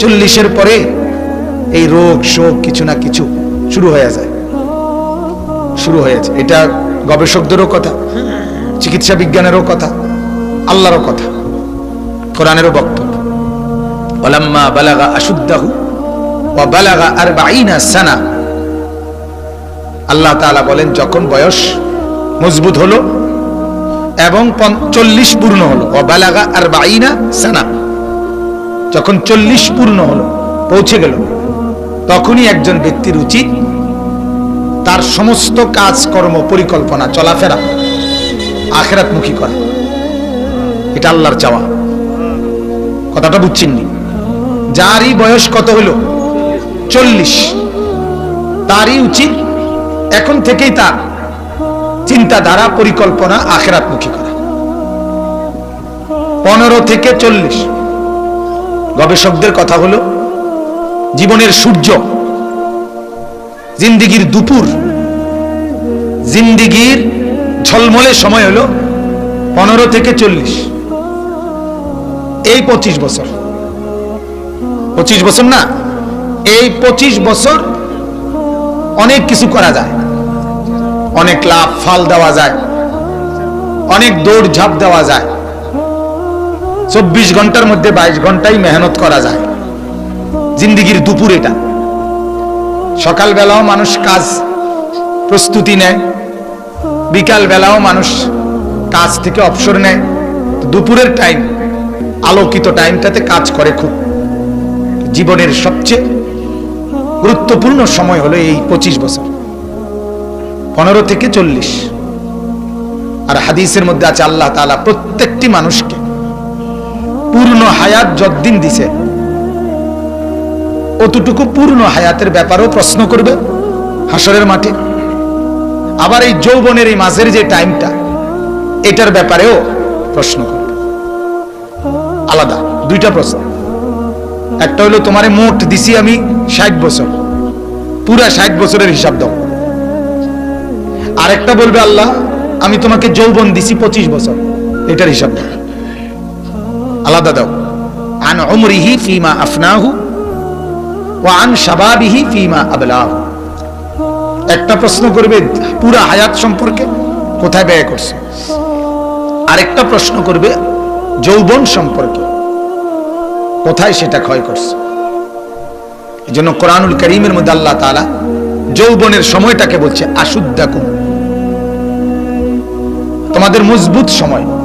চল্লিশের পরে এই রোগ, শোক কিছু না কিছু শুরু হয়ে যায়। শুরু হয়েছে এটা গবেষকদেরও কথা, চিকিৎসা বিজ্ঞানেরও কথা, আল্লাহরও কথা, কোরআনেরও বক্তব্য। আল্লাহ তাআলা বলেন, যখন বয়স মজবুত হলো এবং চল্লিশ পূর্ণ হলো ও বালাগা আর বাইনা সানা। যখন চল্লিশ পূর্ণ হলো, পৌঁছে গেল। তখনই একজন ব্যক্তির উচিত তার সমস্ত কাজকর্ম পরিকল্পনা, চলাফেরা আখেরাতমুখী করা। এটা আল্লাহর চাওয়া। কথাটা বুঝছেননি? যারই বয়স কত হলো? চল্লিশ। তারই উচিত এখন থেকেই তার। চিন্তাধারা, পরিকল্পনা আখেরাতমুখী করা। পনেরো থেকে চল্লিশ। গবেষকদের কথা হলো, জীবনের সূর্য, জিন্দিগির দুপুর, জিন্দিগির ঝলমলে সময় হলো পনেরো থেকে চল্লিশ। এই পঁচিশ বছর। পঁচিশ বছর না, এই পঁচিশ বছর অনেক কিছু করা যায়। অনেক লাভ ফাল দেওয়া যায়। অনেক দৌড় ঝাঁপ দেওয়া যায়। চব্বিশ ঘণ্টার মধ্যে বাইশ ঘন্টাই মেহনত করা যায়। জিন্দিগির দুপুর এটা। সকালবেলাও মানুষ কাজ প্রস্তুতি নেয়, বিকালবেলাও মানুষ কাজ থেকে অবসর নেয়। দুপুরের টাইম আলোকিত টাইমটাতে কাজ করে খুব। জীবনের সবচেয়ে গুরুত্বপূর্ণ সময় হলো এই পঁচিশ বছর। পনেরো থেকে চল্লিশ। আর হাদিসের মধ্যে আছে, আল্লাহ তালা প্রত্যেকটি মানুষকে পূর্ণ হায়াত যদ্দিন দিছে, অতটুকু পূর্ণ হায়াতের ব্যাপারেও প্রশ্ন করবে হাসরের মাঠে। আবার এই যৌবনের এই মাঝের যে টাইমটা, এটার ব্যাপারেও প্রশ্ন করবে। আলাদা, দুইটা প্রশ্ন। একটা হলো, তোমারে মোট দিছি আমি ষাট বছর। পুরা ষাট বছরের হিসাব দাও। আরেকটা বলবে, আল্লাহ, আমি তোমাকে যৌবন দিছি পঁচিশ বছর। এটার হিসাব দাও। আলাদা দাও। আন অমরিহি ফিমা আফনাহু ও আন শাবাবিহি ফিমা আবলাহু। একটা প্রশ্ন করবে, পুরা হায়াত সম্পর্কে কোথায় ব্যয় করছে? আরেকটা প্রশ্ন করবে, যৌবন সম্পর্কে কোথায় সেটা ক্ষয় করছে? এই জন্য কোরআনুল করিমের মধ্যে আল্লাহ তালা যৌবনের সময়টাকে বলছে, আশুদ্দাকুম। তোমাদের মজবুত সময়।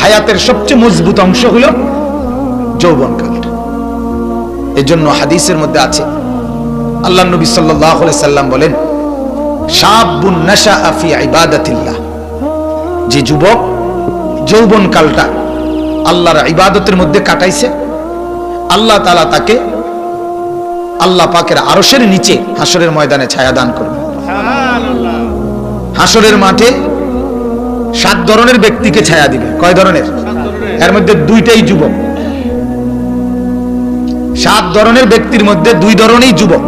হায়াতের সবচেয়ে মজবুত অংশ হলো যৌবন কালটা এই জন্য হাদিসের মধ্যে আছে, আল্লাহ নবী সাল্লাহ সাল্লাম বলেন, শাবুন আফি যে যুবক যৌবন কালটা আল্লাহর ইবাদতের মধ্যে কাটাইছে, আল্লাহ তালা তাকে আল্লাহ পাকের আরসের নিচে হাসরের ময়দানে ছায়া দান করবে হাসরের মাঠে সাত ধরনের ব্যক্তিকে ছায়া দিবে। কয় ধরনের? এর মধ্যে দুইটাই যুবক। সাত ধরনের ব্যক্তির মধ্যে দুই ধরনেরই যুবক।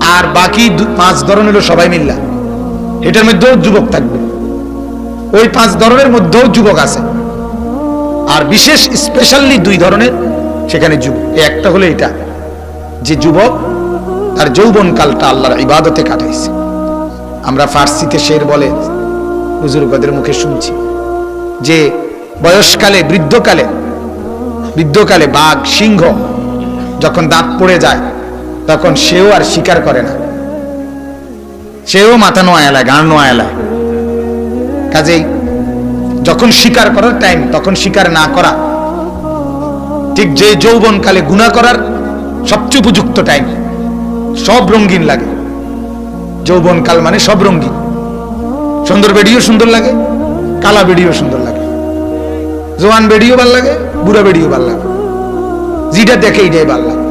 আর বাকি পাঁচ ধরনের সবাই মিল্লা। এটার মধ্যেও যুবক থাকবে। ওই পাঁচ ধরনের মধ্যেও যুবক আছে। আর বিশেষ স্পেশালি দুই ধরনের সেখানে যুবক। একটা হলো এটা, যে যুবক তার যৌবন কালটা আল্লাহর ইবাদতে কাটাইছে। আমরা ফার্সিতে শের বলে বুজুর্গদের মুখে শুনছি যে বয়সকালে, বৃদ্ধকালে বৃদ্ধকালে বাঘ, সিংহ যখন দাঁত পড়ে যায়, তখন সেও আর স্বীকার করে না। সেও মাথা নোয়া এলায় গান নোয়া এলায় কাজেই যখন স্বীকার করার টাইম তখন স্বীকার না করা ঠিক যে যৌবনকালে গুণা করার সবচেয়ে উপযুক্ত টাইম সব রঙ্গিন লাগে। যৌবনকাল মানে সব রঙ্গিন। সুন্দর বেডিও সুন্দর লাগে, কালা বেডিও সুন্দর লাগে। জোয়ান বেডিও ভালো লাগে, বুড়া বেডিও ভালো লাগে। যেটা দেখে এটাই ভালো লাগে।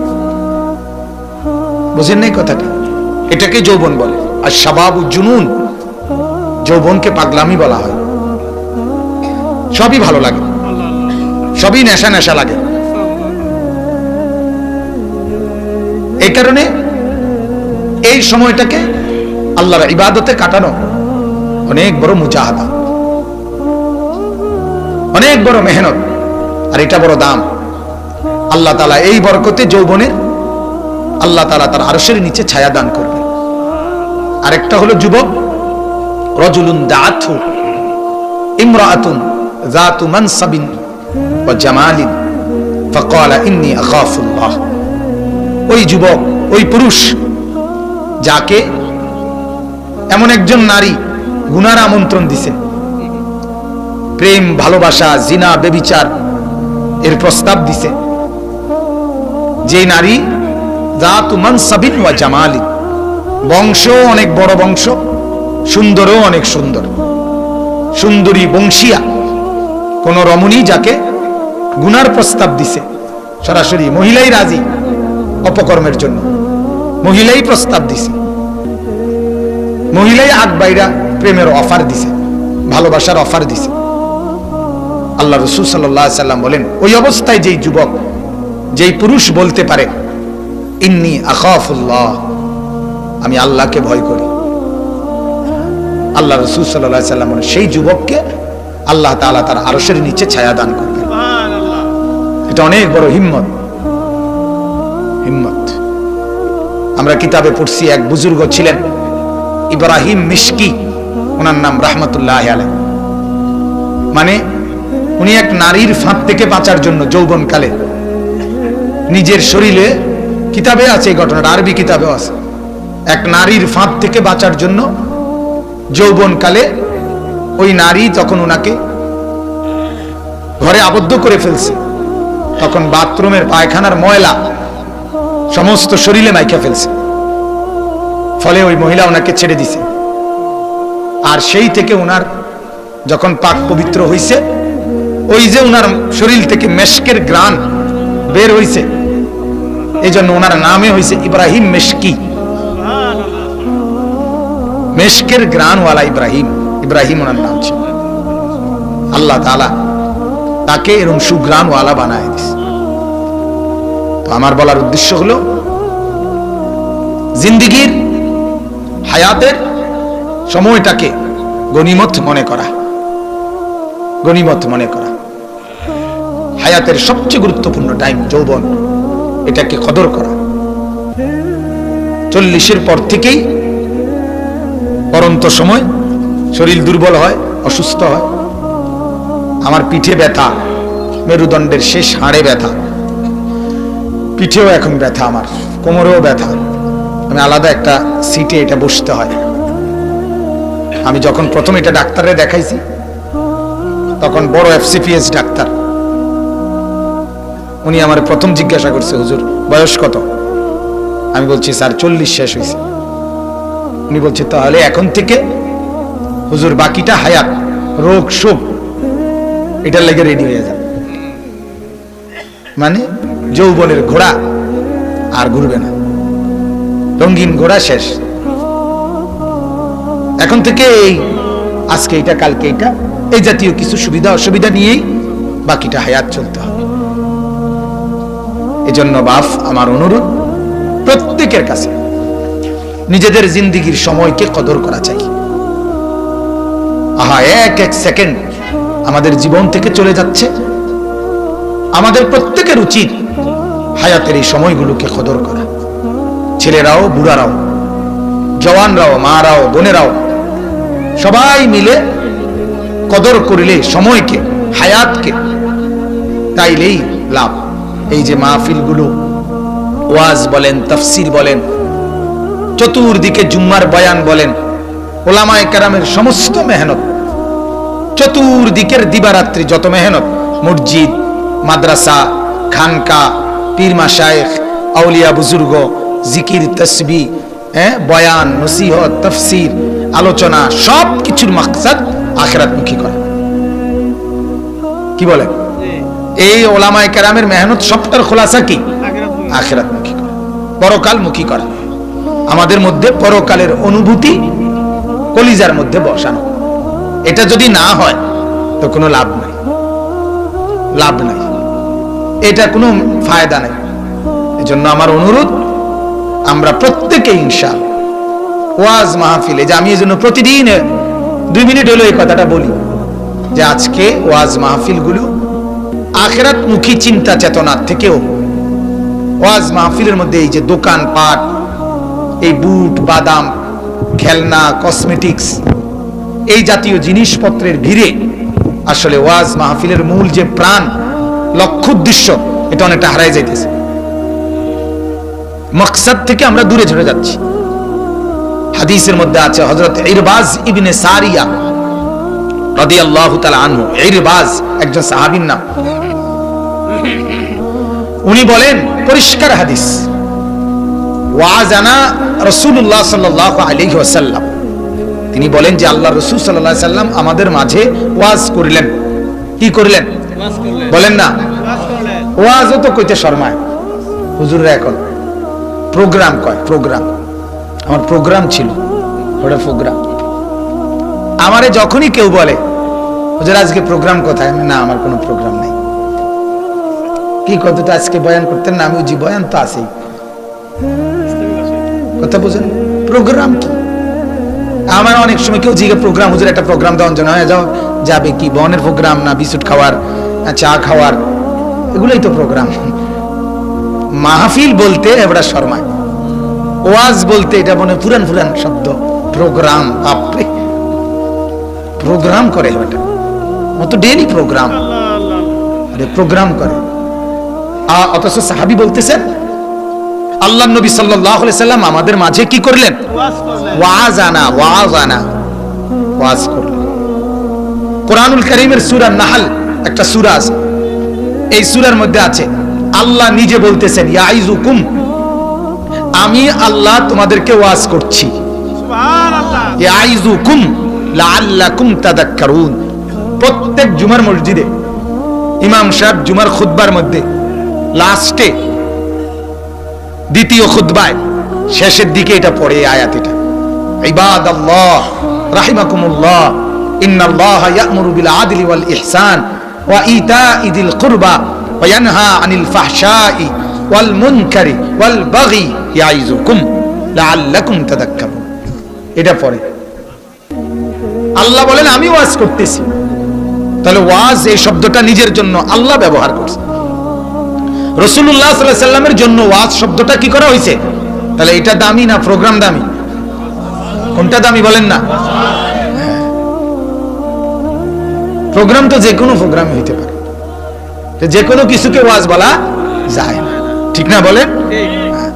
বুঝেন নাই কথাটা? এটাকে যৌবন বলে। আর স্বভাব জুনুন, যৌবনকে পাগলামি বলা হয়। সবই ভালো লাগে। সবই নেশা নেশা লাগে। এই কারণে এই সময়টাকে আল্লাহর ইবাদতে কাটানো অনেক বড় মুজাহাদা অনেক বড় মেহনত। আর এটা বড় দাম। আল্লাহ তালা এই বরকতে যৌবনের আল্লাহ তালা তার আরশের নিচে ছায়া দান করবে। আরেকটা হলো যুবক, রজুলুন দাথু ইমরাতুন ওই যুবক, ওই পুরুষ, যাকে এমন একজন নারী গুনার আমন্ত্রণ দিছে। প্রেম, ভালোবাসা, জিনা, বেবিচার এর প্রস্তাব দিছে। যে নারী জাতু মানসাবিন ওয়া জামালিন। বংশ অনেক বড় বংশ, সুন্দরও অনেক সুন্দর। সুন্দরী বংশিয়া, কোন রমণী যাকে গুনার প্রস্তাব দিছে, সরাসরি মহিলাই রাজি অপকর্মের জন্য। মহিলাই প্রস্তাব দিছে। মহিলাই আগ বাইরা প্রেমের অফার দিছে ভালোবাসার অফার দিছে। আল্লাহ রসুল সাল্লাহ সাল্লাম বলেন ওই অবস্থায় যেই যুবক যেই পুরুষ বলতে পারে ইন্নি আখাফুল্লাহ আমি আল্লাহকে ভয় করি। আল্লাহ রসুল সাল্লাহ সাল্লাম বলেন সেই যুবককে আল্লাহ তাআলা তার আরশের নিচে ছায়া দান করবেন। এটা অনেক বড় হিম্মত। হিম্মত। আমরা কিতাবে পড়ছি এক বুজুর্গ ছিলেন ইব্রাহিম মিশকি। ওনার নাম রাহমাতুল্লাহ আলাই মানে উনি এক নারীর ফাঁদ থেকে বাঁচার জন্য যৌবনকালে নিজের শরীরে কিতাবে আছে এই ঘটনাটা, আরবি কিতাবেও আছে। এক নারীর ফাঁদ থেকে বাঁচার জন্য যৌবনকালে ওই নারী তখন ওনাকে ঘরে আবদ্ধ করে ফেলছে। তখন বাথরুমের পায়খানার ময়লা সমস্ত শরীরে মাইখা ফেলছে। ফলে ওই মহিলা ওনাকে ছেড়ে দিছে। আর সেই থেকে ওনার যখন পাক পবিত্র হইছে, ওই যে ওনার শরীর থেকে মেশকের গ্রান বের হইছে এই জন্য ওনার নামে হইছে ইব্রাহিম মেশকি। মেশকের গ্রানওয়ালা ইব্রাহিম ইব্রাহিম ওনার নাম ছিল। আল্লাহ তালা তাকে এরকম সুগ্রানওয়ালা বানায় দিছে। তো আমার বলার উদ্দেশ্য হলো, জিন্দিগির, হায়াতের সময়টাকে গনিমত মনে করা। গনিমত মনে করা। হায়াতের সবচেয়ে গুরুত্বপূর্ণ টাইম যৌবন, এটাকে কদর করা। চল্লিশের পর থেকেই পরন্ত সময় শরীর দুর্বল হয়, অসুস্থ হয়। আমার পিঠে ব্যথা, মেরুদণ্ডের শেষ হাড়ে ব্যথা। পিঠেও এখন ব্যথা আমার, কোমরেও ব্যথা। আমি আলাদা একটা সিটে এটা বসতে হয়। আমি যখন প্রথম এটা ডাক্তারে দেখাইছি, তখন বড় এফসিপিএস ডাক্তার। উনি আমার প্রথম জিজ্ঞাসা করছে, হুজুর, বয়স কত? আমি বলছি, স্যার, চল্লিশ শেষ হয়েছে উনি বলছে, তাহলে এখন থেকে, হুজুর, বাকিটা হায়াত, রোগ, শোক, এটার লেগে রেডি হয়ে যাবে মানে যৌবনের ঘোড়া আর ঘুরবে না। রঙিন ঘোড়া শেষ। এখন থেকে এই আজকে এটা, কালকে এটা, এই জাতীয় কিছু সুবিধা, অসুবিধা নিয়েই বাকিটা হায়াত চলতে হবে। এজন্য বাফ আমার অনুরোধ, প্রত্যেকের কাছে নিজেদের জিন্দিগির সময়কে কদর করা চাই। আহা, এক এক সেকেন্ড আমাদের জীবন থেকে চলে যাচ্ছে। আমাদের প্রত্যেকের উচিত হায়াতের এই সময়গুলোকে কদর করা। ছেলেরাও, বুড়ারাও, জওয়ানরাও, মারাও, বোনেরাও সবাই মিলে কদর করিলে সময়কে, হায়াতকে, তাইলেই লাভ। এই যে মাহফিলগুলো, ওয়াজ বলেন, তফসির বলেন, চতুর্দিকে জুম্মার বয়ান বলেন, ওলামায় কেরামের সমস্ত মেহনত, চতুর্দিকের দিবারাত্রি যত মেহনত, মসজিদ, মাদ্রাসা, খানকা পীরমা শায়েখ আউলিয়া বুজুর্গ, জিকির, তসবি হ্যাঁ বয়ান, নসিহত, তফসির আলোচনা সব কিছুর মাকসাদ আখেরাতমুখী করা। কি বলেন এই ওলামায় কেরামের মেহনত সবটার খোলাসা কি? আখেরাতমুখী করা। পরকালমুখী করা। আমাদের মধ্যে পরকালের অনুভূতি কলিজার মধ্যে বসানো। এটা যদি না হয়, তো কোনো লাভ নাই। লাভ নাই। এটা কোনো ফায়দা নাই। এজন্য আমার অনুরোধ, আমরা প্রত্যেকে ইনশাল ওয়াজ মাহফিলে, যে আমি এই জন্য প্রতিদিন দুই মিনিট হলো এই কথাটা বলি, যে আজকে ওয়াজ মাহফিলগুলো আখেরাত মুখী চিন্তা চেতনার থেকেও ওয়াজ মাহফিলের মধ্যে এই যে দোকান পাট, এই বুট, বাদাম, খেলনা, কসমেটিক্স, এই জাতীয় জিনিসপত্রের ভিড়ে আসলে ওয়াজ মাহফিলের মূল যে প্রাণ, লক্ষ্য উদ্দেশ্য, এটা অনেকটা হারাই যাইতেছে। মকসাদ থেকে আমরা দূরে ঝরে যাচ্ছি। হাদিসের মধ্যে আছে হজরত ইরবাজ ইবনে সারিয়া রাদিয়াল্লাহু তাআলা আনহু। ইরবাজ একজন সাহাবীর নাম। উনি বলেন, পরিষ্কার হাদিস। ওয়াজানা রাসূলুল্লাহ সাল্লাল্লাহু আলাইহি ওয়াসাল্লাম। তিনি বলেন যে আল্লাহ রসুল আলাইহি সাল্লাম আমাদের মাঝে ওয়াজ করিলেন। কি করিলেন? বলেন না। ওয়াজও তো কইতে শর্মায়। হুজুররা এখন প্রোগ্রাম কয়, প্রোগ্রাম। আমার প্রোগ্রাম ছিল, ওটা প্রোগ্রাম। আমারে যখনই কেউ বলে, হুজুর, আজকে প্রোগ্রাম কোথায়? আমি, না, আমার কোনো প্রোগ্রাম নাই। কি কতটা আজকে বয়ান করতেন না আমি জি, বয়ান তো আছেই। কথা বুঝেন? প্রোগ্রাম কি? আমার অনেক সময় কেউ জিগে, প্রোগ্রাম, হুজুর, একটা প্রোগ্রাম দেওয়ার জন্য হয়ে, যাও, যাবে কি? বনের প্রোগ্রাম না, বিস্কুট খাওয়ার, না, চা খাওয়ার? এগুলোই তো প্রোগ্রাম। মাহফিল বলতে এবার শর্মায়। ওয়াজ বলতে এটা মনে পুরান পুরান শব্দ। প্রোগ্রাম বাপরে। প্রোগ্রাম করে এটা মতো ডেলি প্রোগ্রাম। আরে প্রোগ্রাম করে। আ- অথচ সাহাবি বলতেছেন আল্লাহ নবী সাল্লাল্লাহু আলাইহি সাল্লাম আমাদের মাঝে কি করলেন? ওয়াজ আনা ওয়াজ আনা ওয়াজ করলেন। কোরআনুল করিমের সূরা নাহল একটা সূরা আছে। এই সূরার মধ্যে আছে আল্লাহ নিজে বলতেছেন ইয়াইজুকুম আমি আল্লাহ তোমাদেরকে ওয়াজ করছি। প্রত্যেক জুমার মসজিদে ইমাম সাহেব জুমার খুতবার মধ্যে লাস্টে দ্বিতীয় খুতবায় শেষের দিকে এটা পড়ে আয়াত এটা। ইবাদ আল্লাহ রাহিমাকুমুল্লাহ ইন্নাল্লাহ ইয়া'মুরু বিল আদলি ওয়াল ইহসান ওয়া ইতা'i যিল কুরবা ওয়া ইয়ানহা আনিল ফাহশাই। ওয়াল এটা পড়ে। আল্লাহ বলেন, আমি ওয়াজ করতেছি। তাহলে ওয়াজ এই শব্দটা নিজের জন্য আল্লাহ ব্যবহার করছে। রসুল্লাহ সাল্লামের জন্য ওয়াজ শব্দটা কি করা হয়েছে? তাহলে এটা দামি না প্রোগ্রাম দামি? কোনটা দামি বলেন না? প্রোগ্রাম তো যে কোনো প্রোগ্রামে হইতে পারে। যে কোনো কিছুকে ওয়াজ বলা যায় না। ঠিক না হ্যাঁ।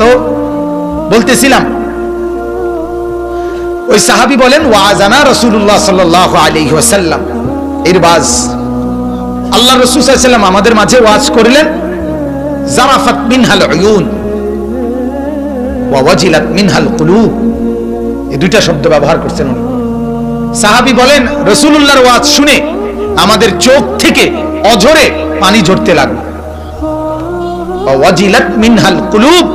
তো বলতেছিলাম, ওই সাহাবি বলেন, ওয়াজানা রসুল্লাহ সাল্লাহ আলী ওয়াসাল্লাম। এর বাজ, আল্লাহ রসুল আমাদের মাঝে ওয়াজ করিলেন মিনহাল ওয়াজিলাত মিনহাল কুলুব। এই দুইটা শব্দ ব্যবহার করছেন উনি। সাহাবী বলেন, রসুলুল্লাহর ওয়াজ শুনে আমাদের চোখ থেকে অঝরে পানি ঝরতে লাগল। ওয়াজিলাত মিনহাল কুলুব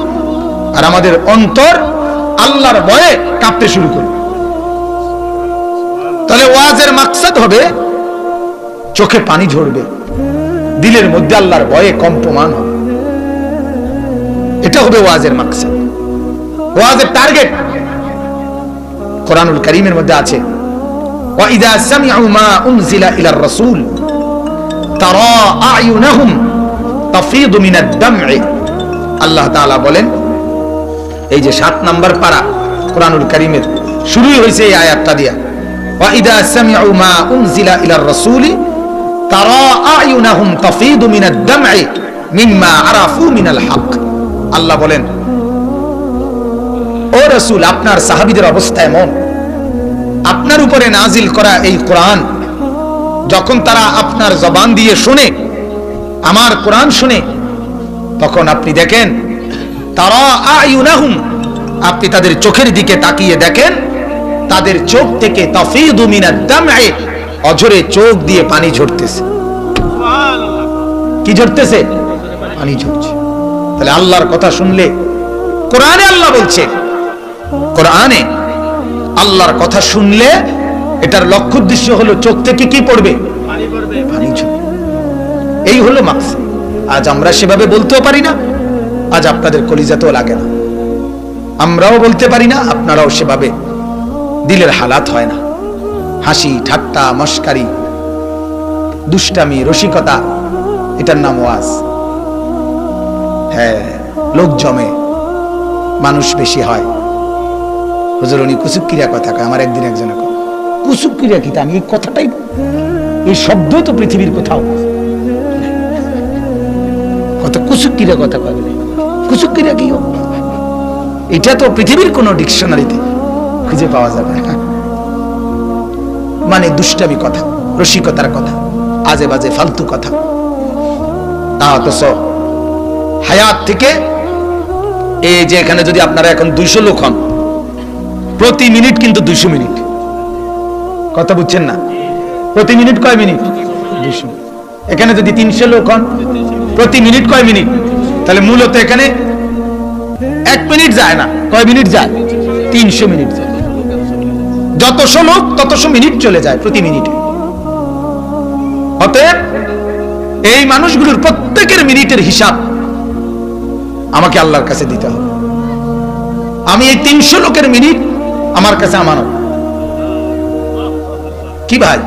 আর আমাদের অন্তর আল্লাহর ভয়ে কাঁপতে শুরু করলো তাহলে ওয়াজের মাকসাদ হবে চোখে পানি ঝরবে দিলের মধ্যে আল্লাহর ভয়ে কম্পমান হবে এটা হবে ওয়াজের মাকসাদ ওয়াজের টার্গেট কোরআনুল করিমের মধ্যে আছে وإذا سمعوا ما أنزل إلى الرسول ترى أعينهم আল্লাহ বলেন, এই যে সাত নাম্বার পারা কোরআনুল কারীমের শুরুই এই আয়াতটা দিয়া। আরাফু মিনাল হক। আল্লাহ বলেন, ও আপনার আপনার উপরে নাজিল করা এই কোরআন, যখন তারা আপনার জবান দিয়ে শুনে আমার কোরআন শুনে, তখন আপনি দেখেন, তারা আয়ুনাহুম, আপনি তাদের চোখের দিকে তাকিয়ে দেখেন, তাদের চোখ থেকে তফিদু মিনাদ দামে অঝরে চোখ দিয়ে পানি ঝরতেছে। কি ঝরতেছে? পানি ঝরছে। তাহলে আল্লাহর কথা শুনলে, কোরআনে আল্লাহ বলছে, কোরআনে আল্লাহর কথা শুনলে, এটার লক্ষ্য উদ্দেশ্য হলো চোখ থেকে কি পড়বে? পানি ঝরবে। এই হলো মাকস আজ আমরা সেভাবে বলতেও পারি না, আজ আপনাদের কলিজাতেও লাগে না। আমরাও বলতে পারি না, আপনারাও সেভাবে দিলের হালাত হয় না। হাসি, ঠাট্টা, মস্কারি, দুষ্টামি, রসিকতা, এটার নাম ওয়াজ হ্যাঁ লোক জমে, মানুষ বেশি হয়। হুজুর, উনি কুসুক্রিয়া কথা কয়, আমার একদিন একজনে কয় কুসুক্রিয়া কি আমি এই কথাটাই, এই শব্দ তো পৃথিবীর কোথাও। কত কথা বলে। কুসুক্রিয়া কি এটা তো পৃথিবীর কোনো ডিকশনারিতে খুঁজে পাওয়া যাবে না। মানে দুষ্টামি কথা, রসিকতার কথা আজে বাজে ফালতু কথা। তা অথচ হায়াত থেকে এই যে এখানে যদি আপনারা এখন দুইশো লোক হন, প্রতি মিনিট কিন্তু দুইশো মিনিট। কথা বুঝছেন না? প্রতি মিনিট কয় মিনিট? দুইশো এখানে যদি তিনশো লোক হন প্রতি মিনিট কয় মিনিট? তাহলে মূলত এখানে এক মিনিট যায় না। কয় মিনিট যায়? তিনশো মিনিট যায়। যতশো লোক ততশো মিনিট চলে যায় প্রতি মিনিটে। অতএব এই মানুষগুলোর প্রত্যেকের মিনিটের হিসাব আমাকে আল্লাহর কাছে দিতে হবে। আমি এই তিনশো লোকের মিনিট আমার কাছে আমানত। কি ভাই?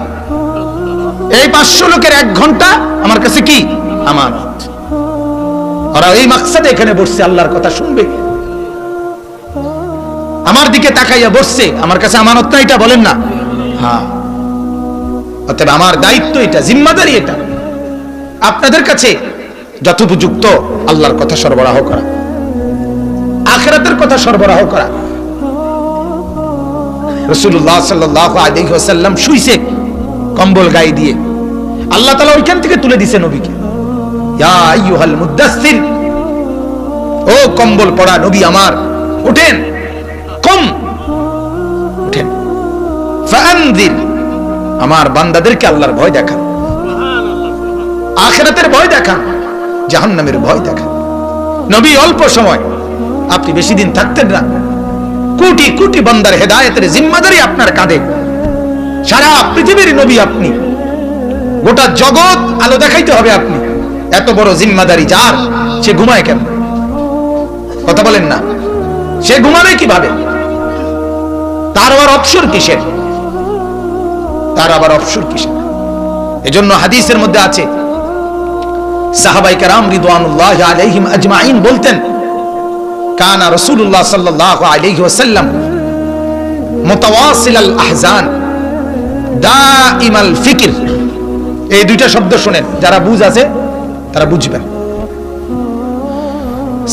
এই পাঁচশো লোকের এক ঘণ্টা আমার কাছে কি? আমানত। ওরা এই মাকসাদে এখানে বসছে, আল্লাহর কথা শুনবে। আমার দিকে তাকাইয়া বসছে, আমার কাছে আমানত না এটা বলেন না। হ্যাঁ। অতএব আমার দায়িত্ব এটা, জিম্মাদারি এটা। আপনাদের কাছে যথোপযুক্ত আল্লাহর কথা সরবরাহ করা। আখেরাতের কথা সরবরাহ করা। রসুল্লাহ সাল্লাহ আলাইসাল্লাম শুইছে কম্বল গায়ে দিয়ে। আল্লাহ তালা ওইখান থেকে তুলে দিছে নবীকে। ও কম্বল পড়া নবী আমার, উঠেন। কম। উঠেন। আমার বান্দাদেরকে আল্লাহর ভয় দেখান। আখেরাতের ভয় দেখান। জাহান্নামের ভয় দেখান। নবী অল্প সময়। আপনি বেশি দিন থাকতেন না। কোটি কোটি বান্দার হেদায়েতের জিম্মাদারি আপনার কাঁধে। সারা পৃথিবীর নবী আপনি। গোটা জগৎ আলো দেখাইতে হবে আপনি। এত বড় জিম্মাদারি যার, সে ঘুমায় কেন কথা বলেন না। সে ঘুমাবে কীভাবে? তার আবার অপসর কিসের? তার আবার অপসর কিসের? এজন্য হাদিসের মধ্যে আছে রিদওয়ানুল্লাহ আজমাইন বলতেন, কানা আল আহজান ফিকির। এই দুইটা শব্দ শুনেন, যারা বুঝ আছে তারা বুঝবেন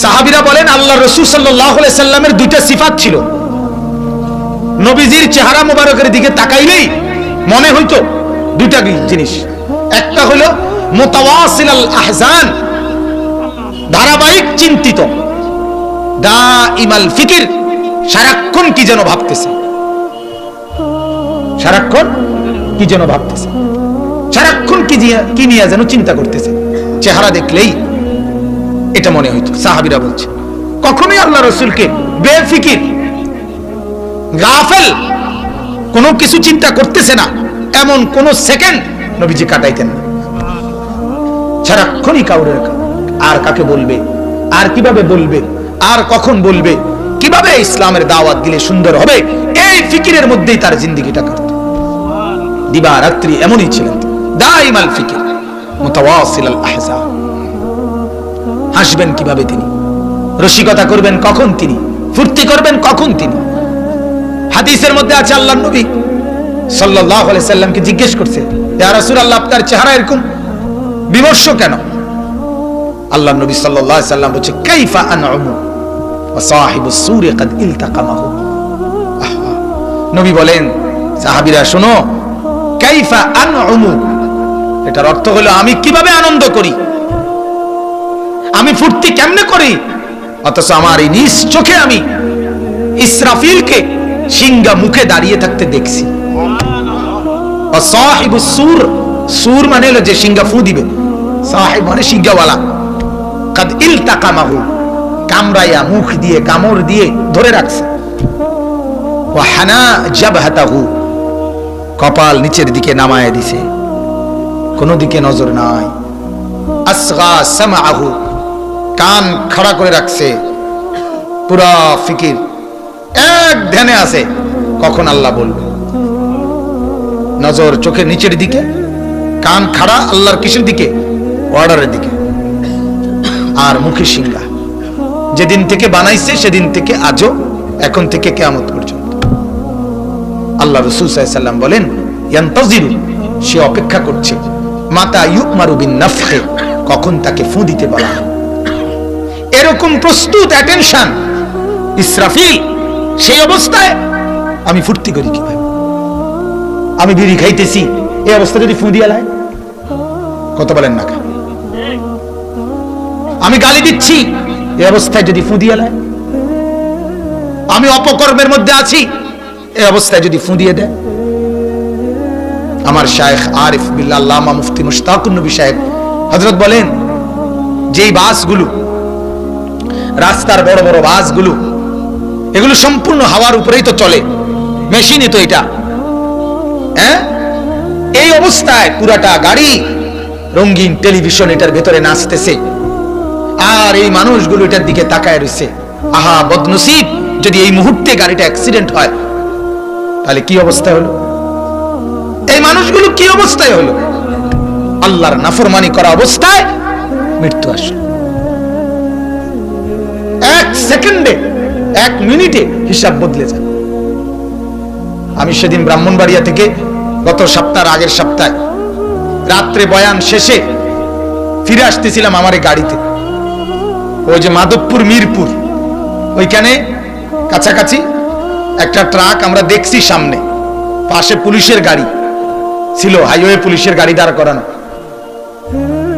সাহাবিরা বলেন আল্লাহ রসুল সাল্লাহ সাল্লামের দুইটা সিফাত ছিল। নবীজির চেহারা মোবারকের দিকে তাকাইলেই মনে হইতো দুইটা জিনিস। একটা হলো মোতাওয়াসিল আল ধারাবাহিক চিন্তিত। দা ইমাল ফিকির, সারাক্ষণ কি যেন ভাবতেছে। সারাক্ষণ কি যেন ভাবতেছে। সারাক্ষণ কি নিয়ে যেন চিন্তা করতেছে। চেহারা দেখলেই এটা মনে হইতো, সাহাবিরা বলছে। কখনোই আল্লাহ রসুলকে বেফিকির, গাফেল কোনো কিছু চিন্তা করতেছে না, এমন কোন সেকেন্ড নবীজি কাটাইতেন না। সারাক্ষণই কাউরে আর কাকে বলবে, আর কীভাবে বলবে, আর কখন বলবে, কীভাবে ইসলামের দাওয়াত দিলে সুন্দর হবে, এই ফিকিরের মধ্যেই তার জিন্দিগিটা কাটত। দিবা রাত্রি এমনই ছিলেন, দাইমাল ফিকির। হাসবেন কীভাবে তিনি? রসিকতা করবেন কখন তিনি? ফুর্তি করবেন কখন তিনি? হাদিসের মধ্যে আছে আল্লাহ নবী আলাইহি সাল্লামকে জিজ্ঞেস করছে আপনার চেহারা এরকম? বিমর্ষ কেন? আল্লাহ নবী সাল্লাল্লাহু সাল্লাম বলছে, কাইফা আনউমু ওয়া ইলতাকামাহু। আহা। নবী বলেন, সাহাবীরা, শোনো, কাইফা এটার অর্থ হলো আমি কীভাবে আনন্দ করি? আমি ফুর্তি কেমনে করি? অথচ আমার এই নিজ চোখে আমি ইসরাফিলকে সিংহা মুখে দাঁড়িয়ে থাকতে দেখছি। সুর সুর মানে হলো যে সিংহা ফু দিবে। সাহেব মানে সিংহাওয়ালা। কাদ মুখ দিয়ে, কামড় দিয়ে ধরে রাখছে। ও হানা জাবহাতাহু, কপাল নিচের দিকে নামায় দিছে। কোনো দিকে নজর নাই। আসগা সামাহু কান খাড়া করে রাখছে। পুরা ফিকির এক ধ্যানে আছে, কখন আল্লাহ বলবে? নজর চোখের নিচের দিকে, কান খাড়া আল্লাহর কিসের দিকে? অর্ডারের দিকে। আর মুখে সিংহা। যেদিন থেকে বানাইছে, সেদিন থেকে আজও এখন থেকে কেয়ামত পর্যন্ত। আল্লাহ রসুল সাল্লাম বলেন সে অপেক্ষা করছে। মাতা ইউক মারুবিন নাফে কখন তাকে ফু দিতে বলা এরকম প্রস্তুত অ্যাটেনশন ইসরাফিল, সেই অবস্থায় আমি ফুর্তি করি কীভাবে আমি বিড়ি খাইতেছি, এই অবস্থা যদি ফু দিয়া লাই? কত বলেন না আমি গালি দিচ্ছি, এই অবস্থায় যদি ফু দিয়া লাই? আমি অপকর্মের মধ্যে আছি, এই অবস্থায় যদি ফু দিয়ে দেয়? আমার শায়েখ আরিফ বিল্লাহ মুফতি মুশতাকুন নবী সাহেব হযরত বলেন, যেই বাসগুলো, রাস্তার বড় বড় বাসগুলো, এগুলো সম্পূর্ণ হাওয়ার উপরেই তো চলে, মেশিনই তো এটা। হ্যাঁ? এই অবস্থায় পুরাটা গাড়ি রঙিন টেলিভিশন এটার ভেতরে নাচতেছে। আর এই মানুষগুলো এটার দিকে তাকায় রয়েছে আহা, বদনসিব যদি এই মুহূর্তে গাড়িটা অ্যাক্সিডেন্ট হয়, তাহলে কি অবস্থা হলো? এই মানুষগুলো কি অবস্থায় হলো? আল্লাহর নাফরমানি করা অবস্থায় মৃত্যু আসলো। এক সেকেন্ডে, এক মিনিটে হিসাব বদলে যায়। আমি সেদিন ব্রাহ্মণবাড়িয়া থেকে গত সপ্তাহের আগের সপ্তাহে রাত্রে বয়ান শেষে ফিরে আসতেছিলাম আমার গাড়িতে। ওই যে মাধবপুর, মিরপুর, ওইখানে কাছাকাছি একটা ট্রাক আমরা দেখছি সামনে, পাশে পুলিশের গাড়ি। ছিল হাইওয়ে পুলিশের গাড়ি দাঁড় করানো।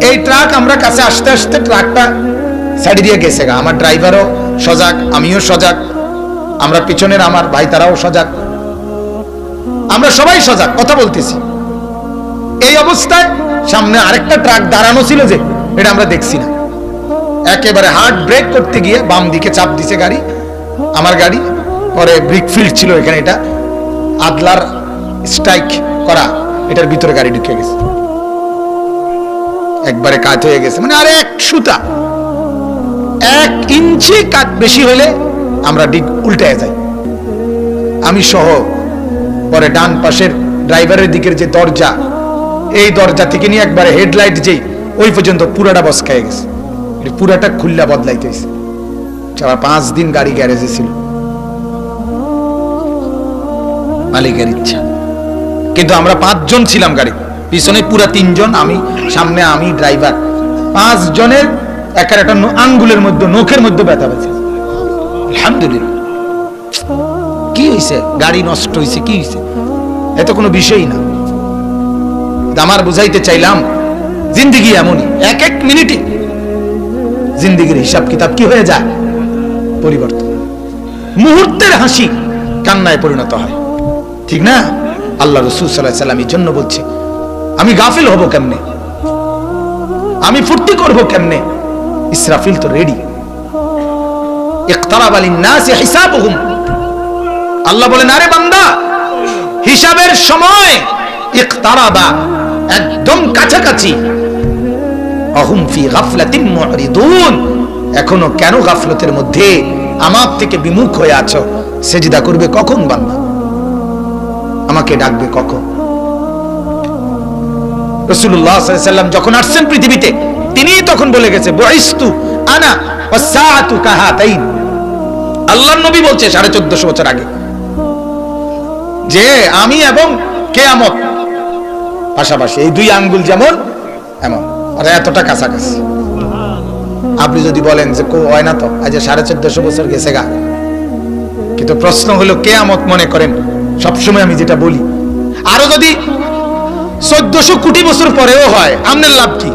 এই ট্রাক আমরা কাছে আসতে আসতে ট্রাকটা সাইড দিয়ে গেছে গা। আমার ড্রাইভারও সজাগ, আমিও সজাগ, আমরা পিছনের আমার ভাই তারাও সজাগ। আমরা সবাই সজাগ, কথা বলতেছি। এই অবস্থায় সামনে আরেকটা ট্রাক দাঁড়ানো ছিল যে, এটা আমরা দেখছি না। একেবারে হার্ড ব্রেক করতে গিয়ে বাম দিকে চাপ দিছে গাড়ি, আমার গাড়ি, পরে ব্রিকফিল্ড ছিল এখানে এটা। আদলার স্ট্রাইক করা। এটার ভিতরে গাড়ি ঢুকে গেছে। একবারে কাজ হয়ে গেছে। মানে আরে এক সুতা। এক ইঞ্চি কাজ বেশি হলে আমরা ডিগ উল্টে যাই। আমি সহ পরে ডান পাশের ড্রাইভারের দিকের যে দরজা, এই দরজা থেকে নিয়ে একবারে হেডলাইট যেই, ওই পর্যন্ত পুরাটা বস খেয়ে গেছে। এটা পুরাটা খুল্লা বদলাইতেছে সারা পাঁচ দিন গাড়ি গ্যারেজে ছিল, মালিকের ইচ্ছা। কিন্তু আমরা পাঁচজন ছিলাম গাড়ি। পিছনে পুরা তিনজন, আমি, সামনে আমি ড্রাইভার পাঁচ জনের একের একটা আঙ্গুলের মধ্যে, নখের মধ্যে ব্যথা পেয়েছে। আলহামদুলিল্লাহ। কি হয়েছে গাড়ি নষ্ট হয়েছে কি হয়েছে এত কোনো বিষয়ই না। আমার বুঝাইতে চাইলাম, জিন্দিগি এমনই, এক এক মিনিটে জিন্দিগির হিসাব কিতাব কি হয়ে যায়? পরিবর্তন। মুহূর্তের হাসি কান্নায় পরিণত হয়। ঠিক না? আল্লাহ রসুল সাল্লাহ সাল্লাম এই জন্য বলছে, আমি গাফিল হব কেমনে? আমি ফুর্তি করব কেমনে? ইসরাফিল তো রেডি আল্লাহ বান্দা, হিসাবের সময় ইকতারাবা একদম কাছাকাছি। অহুম ফি গাফলাতিন মুরিদুন। এখনও কেন গাফলতের মধ্যে আমার থেকে বিমুখ হয়ে আছো? সেজদা করবে কখন বান্দা? আমাকে ডাকবে কখন? রসুল্লাহ সাল্লাম যখন আসছেন পৃথিবীতে তিনি তখন বলে গেছে বয়স্তু আনা ওয়াসাআতু কাহাতাইন। আল্লাহর নবী বলছে সাড়ে চোদ্দশো বছর আগে যে আমি এবং কেয়ামত। পাশাপাশি এই দুই আঙ্গুল যেমন, এমন। এতটা কাছাকাছি। আপনি যদি বলেন যে, কো, হয় না তো? আজ সাড়ে চোদ্দশো বছর গেছে গা। কিন্তু প্রশ্ন হলো, কেয়ামত মনে করেন সবসময় আমি যেটা বলি, আরও যদি চোদ্দশো কোটি বছর পরেও হয়, আমনের লাভ কি?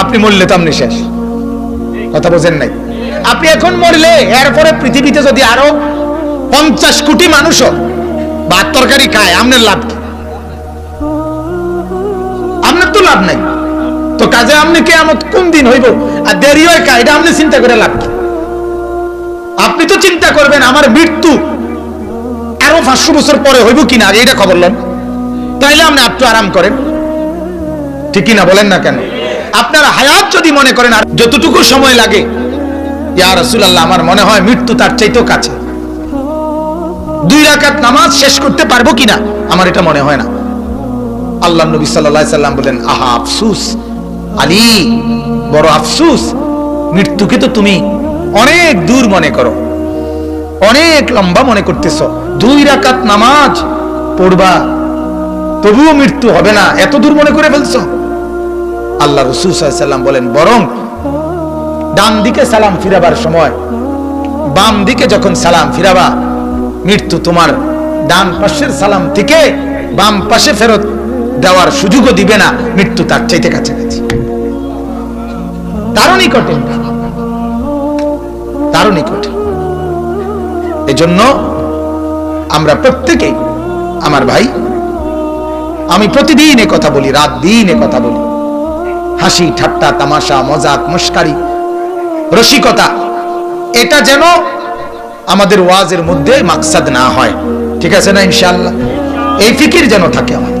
আপনি মরলে তো আপনি শেষ। কথা বোঝেন নাই? আপনি এখন মরলে এরপরে পৃথিবীতে যদি আরও পঞ্চাশ কোটি মানুষও ভাত তরকারি খায়, আমনের লাভ কি? আপনার তো লাভ নাই। তো কাজে আপনি কে আমত কোন দিন হইব? আর দেরি হয় কা? এটা আপনি চিন্তা করে লাভ কি? আপনি তো চিন্তা করবেন, আমার মৃত্যু আরও পাঁচশো বছর পরে হইব কিনা? এটা খবর লন। তাইলে আপনি একটু আরাম করেন। ঠিকই না বলেন না কেন? আপনার হায়াত যদি মনে করেন, আর যতটুকু সময় লাগে, ইয়া রাসূলুল্লাহ, আমার মনে হয় মৃত্যু তার চাইতেও কাছে। দুই রাকাত নামাজ শেষ করতে পারব কিনা? আমার এটা মনে হয় না। আল্লাহ নবী সাল্লাল্লাহু সাল্লাম বলেন, আহা আফসুস, আলী, বড় আফসুস, মৃত্যুকে তো তুমি অনেক দূর মনে করো, অনেক লম্বা মনে করতেছ। দুই রাকাত নামাজ পড়বা, তবুও মৃত্যু হবে না। এত দূর মনে করে ফেলছো? আল্লাহ রসুল সাল্লাম বলেন, বরং ডান দিকে সালাম ফিরাবার সময়, বাম দিকে যখন সালাম ফিরাবা, মৃত্যু তোমার ডান পাশের সালাম থেকে বাম পাশে ফেরত দেওয়ার সুযোগও দিবে না, মৃত্যু তার চাইতে কাছাকাছি। তারও নিকটে। তারও নিকটে। এজন্য আমরা প্রত্যেকেই, আমার ভাই, আমি প্রতিদিন এ কথা বলি, রাত দিন এ কথা বলি। হাসি, ঠাট্টা, তামাশা, মজাক মুস্কারি রসিকতা, এটা যেন আমাদের ওয়াজের মধ্যে মাকসাদ না হয়। ঠিক আছে না ইনশাল্লাহ এই ফিকির যেন থাকে আমার।